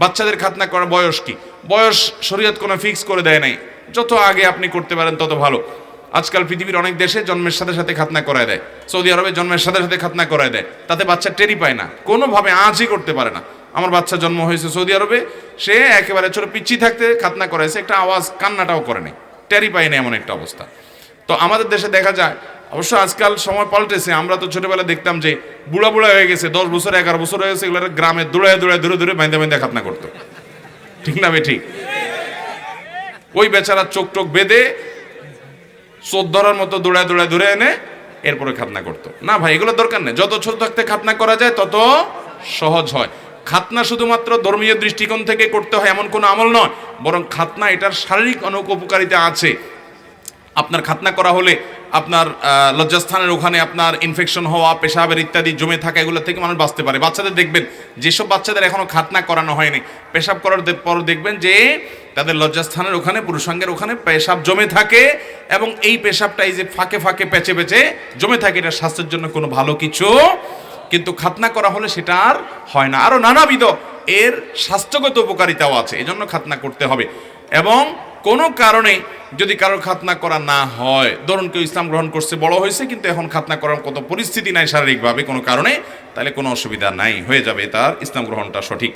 বাচ্চাদের খাতনা করার বয়স কি? বয়স শরীয়ত কোনো ফিক্স করে দেয় নাই। যত আগে আপনি করতে পারেন, তত ভালো। আজকাল পৃথিবীর অনেক দেশে জন্মের সাথে সাথে খাতনা করায় দেয়। সৌদি আরবে জন্মের সাথে সাথে খাতনা করায় দেয়। তাতে বাচ্চা টেরি পায় না। কোনোভাবে আজই করতে পারে না। আমার বাচ্চা জন্ম হয়েছে সৌদি আরবে। সে একেবারে ছোট পিচ্ছি থাকতে খাতনা করাইছে একটা আওয়াজ কান্নাটাও করে নাই। টেরি পায় না এমন একটা অবস্থা। তো আমাদের দেশে দেখা যায় অবশ্য আজকাল সময় পাল্টেছে। আমরা তো ছোটবেলা দেখতাম যে বুড়া বুড়া হয়ে গেছে, দশ বছর, এগারো বছর হয়ে গেছে এগুলো গ্রামে দৌড়ে দৌড়ে দূরে দূরে বাইন্দে বাইন্দে খাতনা করতো। ঠিক না ঠিক। ওই বেচারা চোখ টোক বেঁধে চোদ ধরার মতো দৌড়ায় দৌড়ায় ধরে এনে এরপরে খাতনা করতো। না ভাই, এগুলো দরকার নেই। যত ছোট থাকতে খাতনা করা যায়, তত সহজ হয়। খাতনা শুধুমাত্র ধর্মীয় দৃষ্টিকোণ থেকে করতে হয় এমন কোনো আমল নয়, বরং খাতনা এটার শারীরিক অনেক উপকারিতা আছে। আপনার খাতনা করা হলে আপনার লজ্জাস্থানের ওখানে আপনার ইনফেকশন হওয়া, পেশাবের ইত্যাদি জমে থাকা এগুলো থেকে মানুষ বাঁচতে পারে। বাচ্চাদের দেখবেন, যেসব বাচ্চাদের এখনও খাতনা করানো হয়নি, পেশাব করার পর দেখবেন যে তাদের লজ্জাস্থানের ওখানে, পুরুষাঙ্গের ওখানে পেশাব জমে থাকে এবং এই পেশাবটা এই যে ফাঁকে ফাঁকে, পেঁচে পেঁচে জমে থাকে, এটা স্বাস্থ্যের জন্য কোনো ভালো কিছু। কিন্তু খাতনা করা হলে সেটা আর হয় না। আরও নানাবিধ এর স্বাস্থ্যগত উপকারিতাও আছে, এজন্য খাতনা করতে হবে। এবং কোনো কারণে যদি কারোর খাতনা করা না হয়, ধরুন কেউ ইসলাম গ্রহণ করছে, বড় হয়েছে, কিন্তু এখন খাতনা করার কত পরিস্থিতি নাই শারীরিকভাবে কোনো কারণে, তাহলে কোনো অসুবিধা নাই, হয়ে যাবে তার ইসলাম গ্রহণটা সঠিক।